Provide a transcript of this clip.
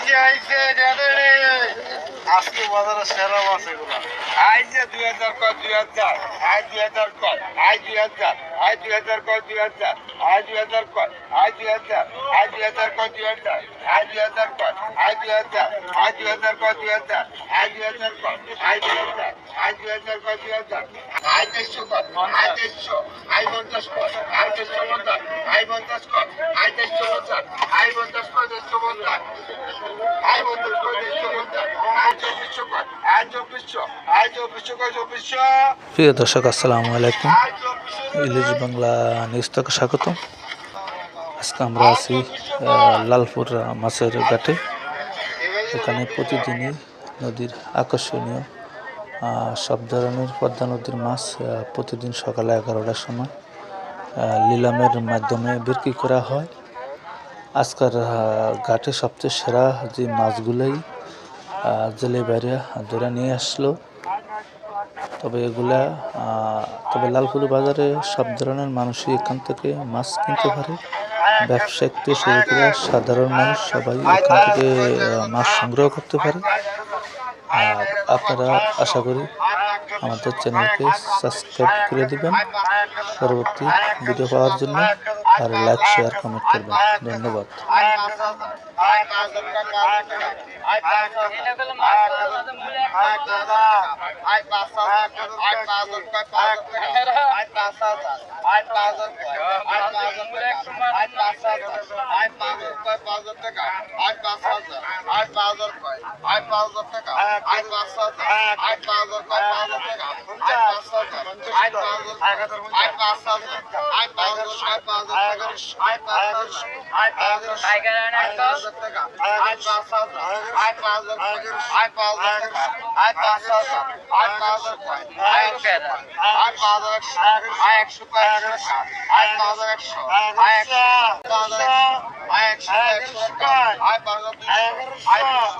যে আইছে আজকে বাজারে সেরা মাছ এগুলো আই যে দুই হাজার কয় দুই হাজার আই দুই হাজার কয় আই দুই হাজার আই দুই হাজার কয় দুই হাজার আই দুই হাজার কয় আই দুই হাজার আই দুই হাজার কয় দুই হাজার আই দুই হাজার কয় আই দুই হাজার আই দুই হাজার কয় দুই হাজার আই দুই হাজার কয় আই দুই হাজার আই দুই হাজার কয় দুই হাজার আই দেড়শো কয় আই দেড়শো আই পঞ্চাশ কয় আই দেড়শো পঞ্চাশ আই পঞ্চাশ কয় আই দেড়শো পঞ্চাশ আই পঞ্চাশ কয় দেড়শো পঞ্চাশ আই পঞ্চাশ কয় দেড়শো পঞ্চাশ আই চব্বিশশো কয় আই চব্বিশশো আই চব্বিশশো কয় চব্বিশশো প্রিয় দর্শক আসসালামু আলাইকুম। ইলিশ বাংলা নিউজ থেকে স্বাগত আজকে আমরা আছি লালপুর মাছের ঘাটে। এখানে প্রতিদিনই নদীর আকর্ষণীয় সব ধরনের পদ্মা নদীর মাছ প্রতিদিন সকালে এগারোটার সময় আহ, নিলামের মাধ্যমে বিক্রি করা হয়। আজকের ঘাটে সবচেয়ে সেরা যে মাছগুলোই জেলে বাইরে ধরে নিয়ে আসলো। তবে এগুলা তবে লালপুর বাজারে সব ধরনের মানুষই এখান থেকে মাছ কিনতে পারে। ব্যবসা একটু শুরু করে সাধারণ মানুষ সবাই এখান থেকে মাছ সংগ্রহ করতে পারে। আর আপনারা আশা করি আমাদের চ্যানেলকে সাবস্ক্রাইব করে দিবেন পরবর্তী ভিডিও পাওয়ার জন্য আর লাইক শেয়ার কমেন্ট করবেন ধন্যবাদ একশো একশো